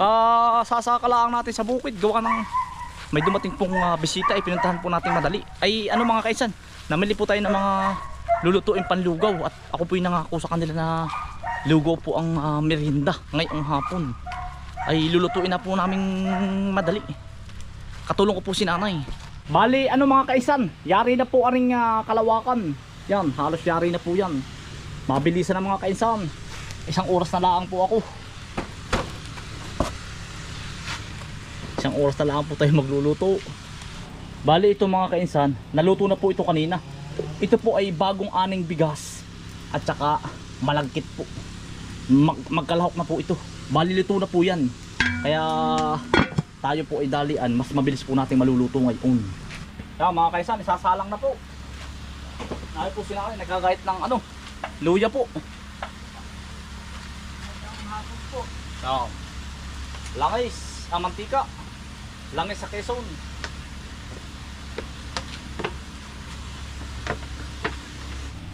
Ah, sasakalaan natin sa bukid. Gawa ng may dumating pong ah, bisita ay pinuntahan po natin madali. Ay ano mga kaisan, namili po tayo ng mga lulutuin panlugaw at ako po yung nangako sa kanila na lugaw po ang ah, merienda ngayong hapon. Ay lulutuin na po namin madali. Katulong ko po si nanay. Bali, ano mga kaisan, yari na po aring ah, kalawakan. Yan, halos yari na po yan. Mabilisan na mga kaisan. Isang oras na lang po ako. Isang oras na lang po tayo magluluto. Bali ito mga kainsan, naluto na po ito kanina. Ito po ay bagong aning bigas at saka malagkit po. Mag magkalahok na po ito. Bali luto na po yan. Kaya tayo po ay dalian, mas mabilis po natin maluluto ngayon. Kaya mga kaisan, isasalang na po. Dahil po sila kayo, nagagayat ng ano, luya po. So, langis, ah, mantika. Langis sa Quezon.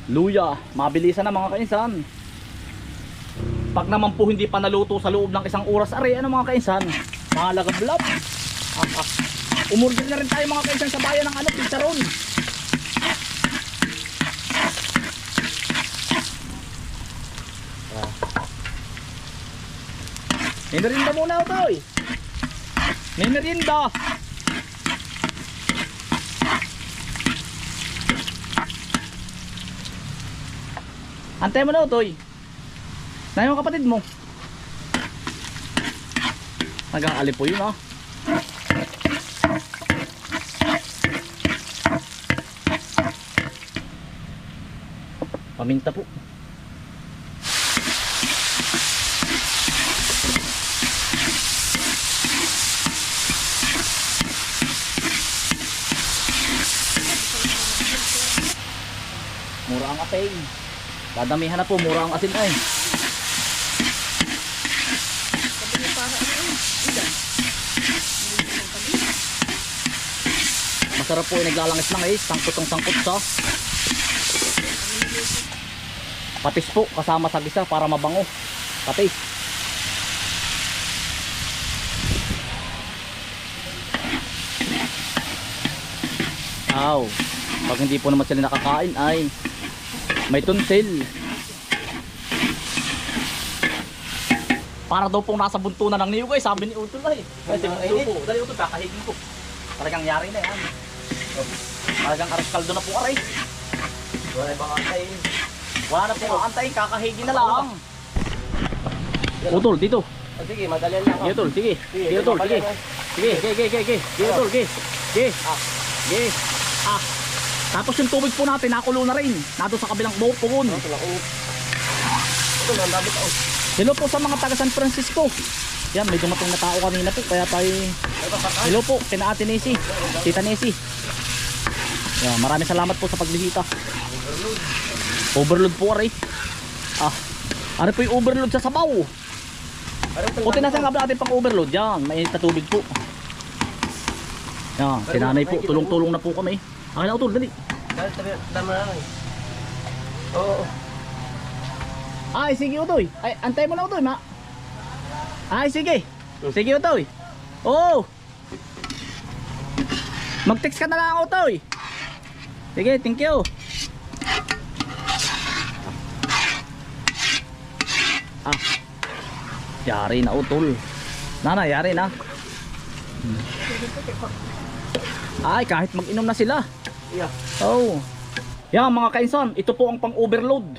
Luya, mabilisan na mga kainsan. Pag naman po hindi pa naluto sa loob ng isang oras, are ano mga kainsan? Mga lagablab. Ah, ah. Umorder na rin tayo mga kainsan sa bayan ng ano, pizzaron. May merienda muna ako to eh. May merienda. Antay mo na utoy. Nahin mo kapatid mo. Hanggang alipo yun ah. Paminta po. Mura ang asin. Dadamihan na po, mura ang asin ay. Masarap po yung naglalangis lang eh, sangkot ang sangkot sa. Patis po, kasama sa gisa para mabango. Patis. Aw, pag hindi po naman sila nakakain ay may tunsil. Para daw pong nasa buntunan ng niyog ay sabi ni Utol ay. Kasi mo po, dali Utol kakahigin ko. Talagang yari na yan. Talagang aras kaldo na po aray. Wala ibang antay. Wala na po antay, kakahigin na lang. Utol, dito. Sige, madalian lang. Sige Utol, sige. Sige Utol, sige. Sige, sige, sige, sige, sige. Sige Utol, sige. Sige. Ah. Tapos yung tubig po natin, nakulo na rin. Nado sa kabilang buhok po kun. Hello po sa mga taga San Francisco. Yan, may dumating na tao kanina po. Kaya tayo... Hello po, kina Ate Nessie. Tita Nessie. Yan, maraming salamat po sa pagbisita. Overload po, aray. Ah, ano po yung overload sa sabaw? Sa nga natin pang overload. Yan, mainit na tubig po. Yan, si nanay po. Tulong-tulong na po kami. Akin na utol, dali. Dami, dami, dami na lang. Ay, sige utoy. Ay, antay mo na utoy, ma. Ay, sige. Sige utoy. Oo. Mag-text ka na lang utoy. Sige, thank you. Ah. Yari na utol. Nana, yari na. Hmm. Ay, kahit mag-inom na sila. Yeah. Oh. Yan mga kainsan, ito po ang pang-overload.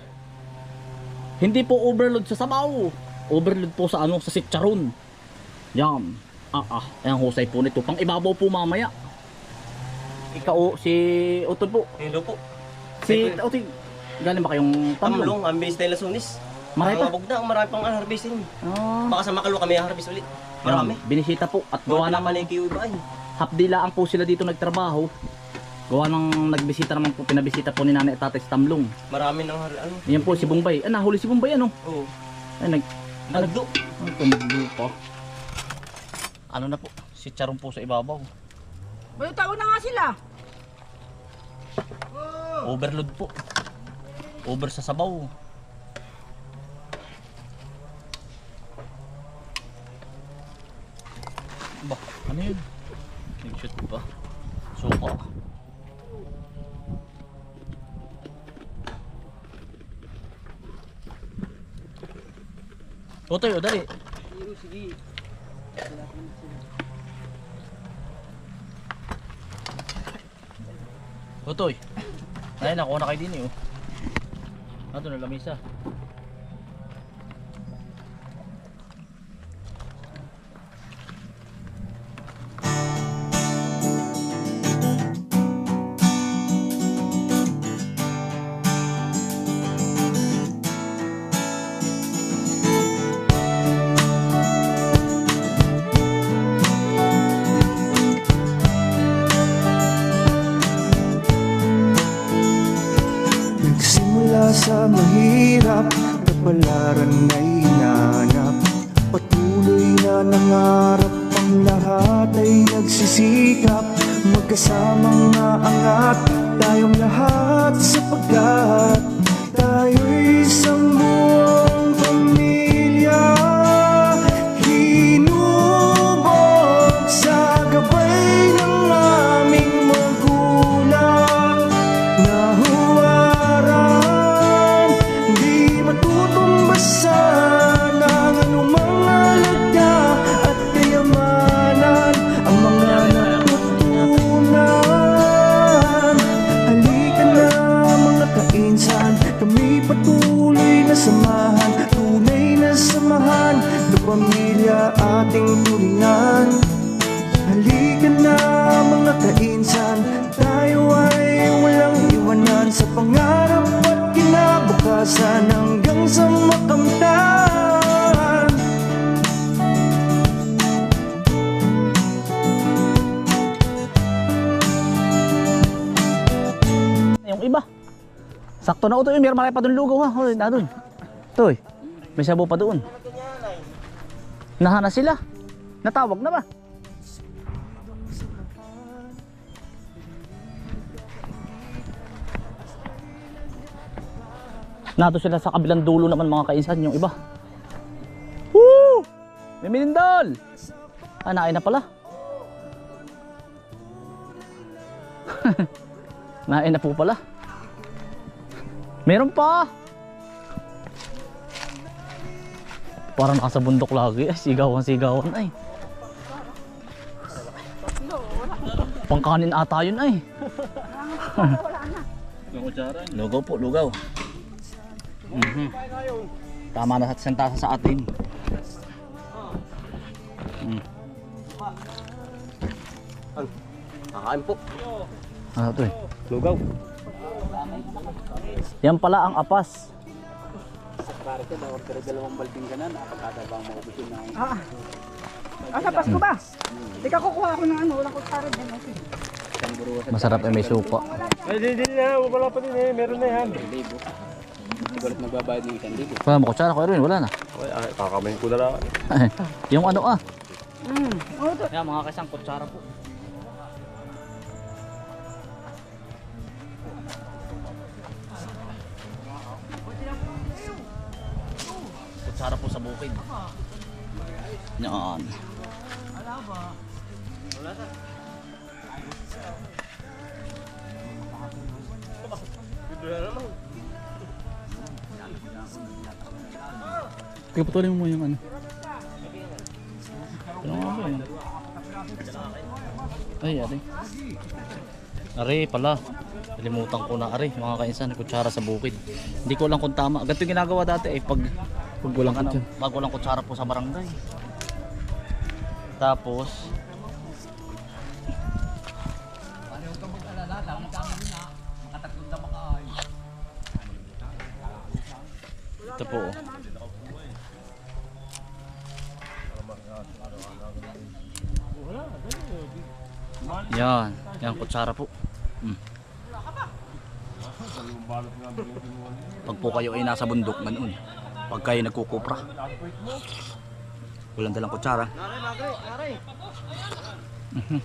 Hindi po overload sa sabaw. Overload po sa ano, sa sitcharon. Yan. Ah ah, ayan husay po nito. Pang ibabaw po mamaya. Ikaw, si Utol po. Hello po. Si Utol, galing ba kayong tamlong? Tamlong, ang base nila sunis. Marami pa? Ang ang marami pang harvestin. Ah, Baka sa Makalo kami harvest ulit. Marami. yan, binisita po at gawa ng maliki yung iba eh. hapdilaan po sila dito nagtrabaho. Gawa ng nagbisita naman po, pinabisita po ni nanay at tatay sa Tamlong. Marami nang ano. Yan po si Bombay. Ah, nahuli si Bombay ano? Oo. Ay, nag, Nagdo. Ang tumuglo pa. Ano na po? Si Charon po sa ibabaw. May tawag na nga sila. Overload po. Over sa sabaw. Ba, ano yun? Nag-shoot pa. Totoy, o dali. Totoy. Ay, nakuha na kayo din eh. Oh. Doon na lamisa. Mahirap Kapalaran ay hinanap. Patuloy na nangarap Ang lahat ay nagsisikap. Magkasamang naangat Tayong lahat sapagkat Sakto na ito yung meron marami pa doon lugaw ha. Hoy, na doon. Toy. May sabo pa doon. Nahana sila. Natawag na ba? Nato sila sa kabilang dulo naman mga kainsan yung iba. Woo! May minindol! Ah, nain na pala. Nain na po pala. Meron pa. Parang nasa bundok lagi. Ay, sigawan, sigawan ay. Pangkanin ata yun ay. lugaw po, lugaw. Mhm. Tama na sa sentasa sa atin. Mm. Kakain po. Ano to eh? Lugaw. Yan pala ang apas. Ah. Ah, sa Pasko ba? Di ka kukuha ako ng ano, walang kutsara din. Okay. Masarap ay may suka. Ay, di, di na. Wala pa din eh. Meron na yan. Wala mo kutsara ko Erwin, wala na. Ay, ay, kakamain ko na lang. yung ano ah. Mm. Oh, to. Yan mga kasang kutsara po. Sa bukid. Yan. Tingnan putulin mo yung ano. Ano nga ba yun? Ay, ari. Ari pala. Nalimutan ko na ari, mga kainsan, kutsara sa bukid. Hindi ko lang kung tama. Ganito yung ginagawa dati eh pag pag walang ano, pag walang kutsara po sa barangay. Tapos Ito po. oh. Yan, yan kutsara po. Mm. Pag po kayo ay nasa bundok ganoon. Pag kayo nagkukupra. Walang dalang kutsara. Mhm.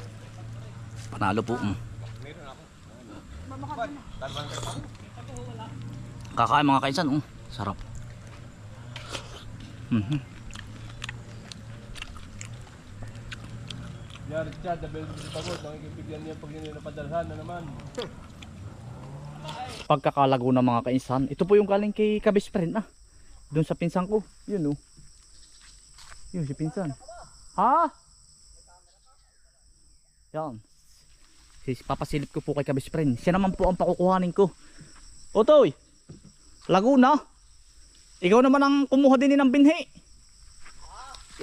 Panalo po. Mm. Kakain mga kaisan, oh. Sarap. Mhm. Jared Chad, double pagod, makikipigyan niya pag napadalhan na naman. Pagkakalago ng mga kainsan. Ito po yung galing kay Kabis friend ah. Doon sa pinsan ko. Yun oh. Yun si pinsan. Ha? Yan. Sis, papasilip ko po kay Kabis friend. Siya naman po ang pakukuhanin ko. Otoy. Laguna. Ikaw naman ang kumuha din ng binhi.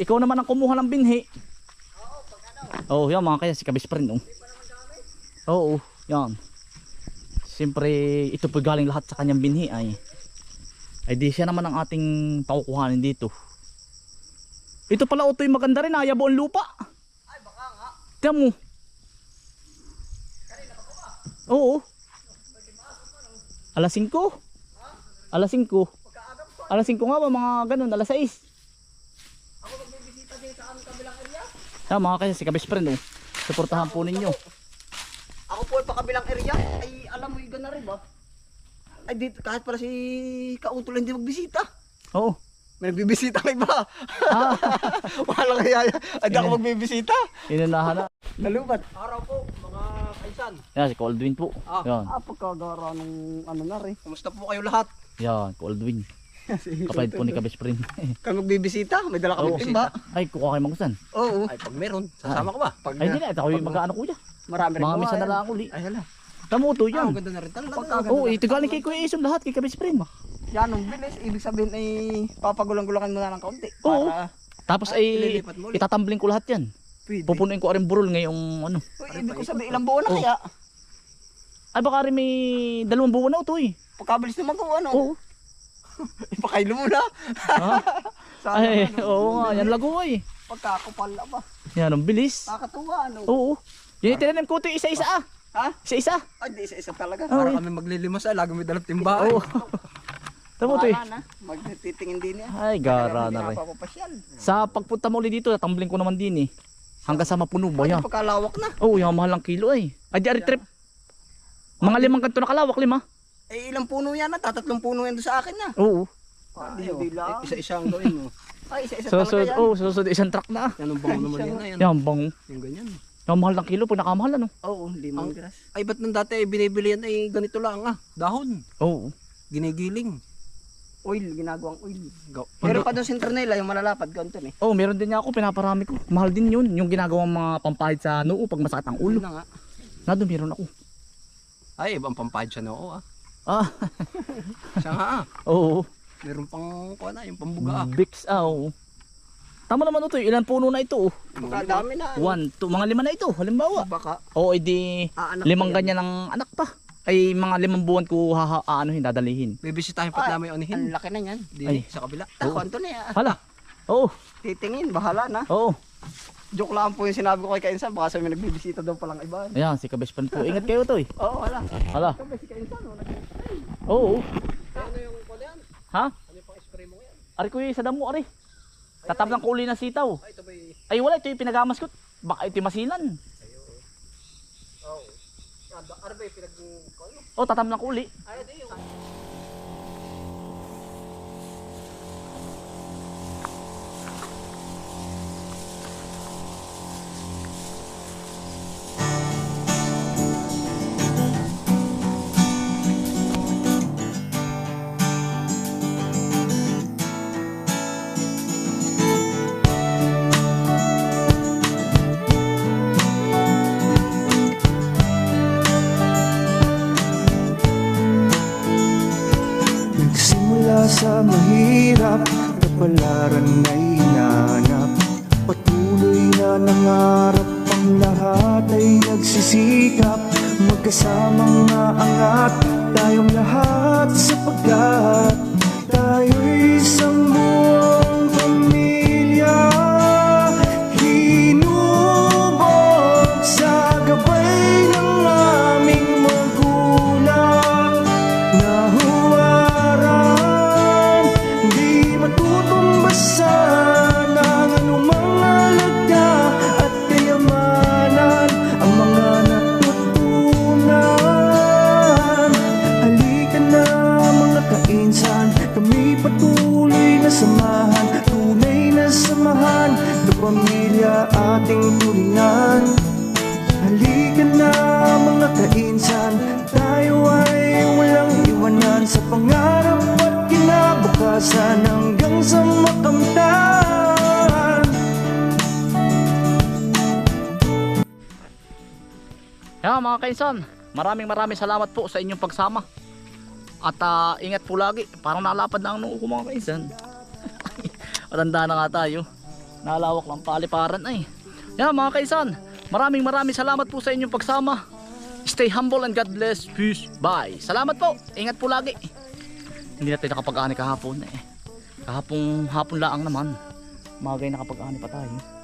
Ikaw naman ang kumuha ng binhi. Oo, oh, yan mga kaya si Kabis friend oh. Oo, yan. Siyempre, ito po galing lahat sa kanyang binhi ay. Ay di siya naman ang ating pakukuhanin dito. Ito pala yung maganda rin, ayabo ang lupa. Ay, baka nga. Tiyan mo. Oo. Alas 5. Alas 5. Alas 5 nga ba mga ganun, alas 6. Ah, mga kasi si Kabis friend oh. Suportahan po ninyo. Ako po ay pakabilang area. Ay, alam mo yung gana rin ba? Ay, dito, kahit pala si Kautol hindi magbisita. Oo. May nagbibisita kay ba? Ah, Walang kaya. Ay, ako magbibisita. inunahan na. Nalubat. Araw po, mga kaisan. Yan, si Coldwin po. Ah. Yan. Ah, pagkagara ng ano na rin. Kumusta po kayo lahat? Yan, Coldwin. Kapatid po ni Kabis friend. Kami magbibisita. May dala kami timba. Ay, kukuha kayo magusan. Oo. Ay, pag meron, sasama ka ba? Pag Ay, hindi na. Ito ako yung mag-ano kuya. marami rin Mga misa na lang uli. Ay, hala. Tamo to Ah, yan. ang ganda na rin talaga. Oo, ito galing kay Kuya Isom lahat kay Kabis friend. Yan, ang bilis. Ibig sabihin ay papagulang-gulangan mo na ng kaunti. Oo. Para, Tapos Ay, ay ulit. itatambling ko lahat yan. pwede. Pupunuin ko rin burol ngayong ano. Uy, ibig ko sabihin, ilang buwan na Oo. kaya? Ay baka rin may dalawang buwan na ito eh. Pagkabilis naman ko, ano? Oo. Ipakailo mo na. Ha? Sana, Ay, ano, oo nga. Yan lago ay. Pagkakupal na ba? Yan, ang bilis. Nakakatuwa, ano? Oo. Yan yung tinanim ko ito isa-isa ah. Ha? Isa-isa. Ay, di isa-isa talaga. Oo. Para kami maglilimas ay, lagi may dalang timbahan. Oo. Tamo to eh. Na. Magtitingin din yan. Ay, gara na rin. Sa pagpunta mo ulit dito, tumbling ko naman din eh. Hanggang sa mapuno ba Ay, yan? pagkalawak na. Oo, yung mahal ng kilo ay. Ay, di ari trip. Mga limang kanto na kalawak, lima. Eh, ilang puno yan na? Tatatlong puno yan doon sa akin na. Oo. Ah, hindi lang. Isa-isa ang gawin mo. Ay, isa-isa talaga yan. oh, susunod isang truck na. Yan ang bango naman yan. Yan, bango. yung ganyan. Yung mahal ng kilo, pag nakamahal ano. Oo, limang gras. Ay, ba't nung dati ay binibili yan ay ganito lang ah. Dahon. Oo. Ginigiling. Oil, ginagawang oil. Go. Meron pa doon sa Internela, yung malalapad, ganito eh. Oh, meron din niya ako, pinaparami ko. Mahal din yun. Yung ginagawang mga pampahid sa noo pag masakit ang ulo. Na nga. Nado, meron ako. Ay, ibang pampahid siya noo ah. Ah, Siya nga ah. oo. Meron pang, kuha na, yung pambuga ah. Bix, ah, oo. Tama naman ito, ilan puno na ito? oh? Baka dami na. ano. One, two, mga lima na ito, halimbawa. Baka, Oo, edi aanak limang yan. ganyan ng anak pa. Ay, mga limang buwan ko haha, aanohin, dadalihin. Bibisitahin pa Ay, namin yung anihin. Ang laki na yan. Di, Ay. sa kabila. Ako, Anto na yan. Hala. Oo, Titingin, bahala na. oo. Joke lang po yung sinabi ko kay Kainsan, baka sabi nagbibisita daw palang iba. Ayan, si kabespan po. Ingat kayo to eh. Oo, wala. Hala. Sabi si Kainsan, oh, nag- Oo. Ano yung kuha yan? Ha? Ano yung pang-spray mo yan? Ari ko yung sa damo, ari. Tatab ng kuli ng sitaw. Ay, ito yung... Ay, wala. Ito yung pinagamas ko. Baka ito yung masilan. Oh. Ano ba yung pinag... Oh, tatab ng kuli. Ay, ito yung... lahat ay nagsisikap Magkasamang naangat Tayong lahat sapagkat Yan mga kainsan, maraming maraming salamat po sa inyong pagsama. At ah, ingat po lagi, parang nalapad na ang noo ko mga kainsan. Matanda na nga tayo. Nalawak lang paliparan ay. Yan mga kainsan, maraming maraming salamat po sa inyong pagsama. Stay humble and God bless. Peace. Bye. Salamat po. Ingat po lagi. Hindi natin nakapag-ani kahapon eh. Kahapong hapon laang naman. Magay nakapag-ani pa tayo.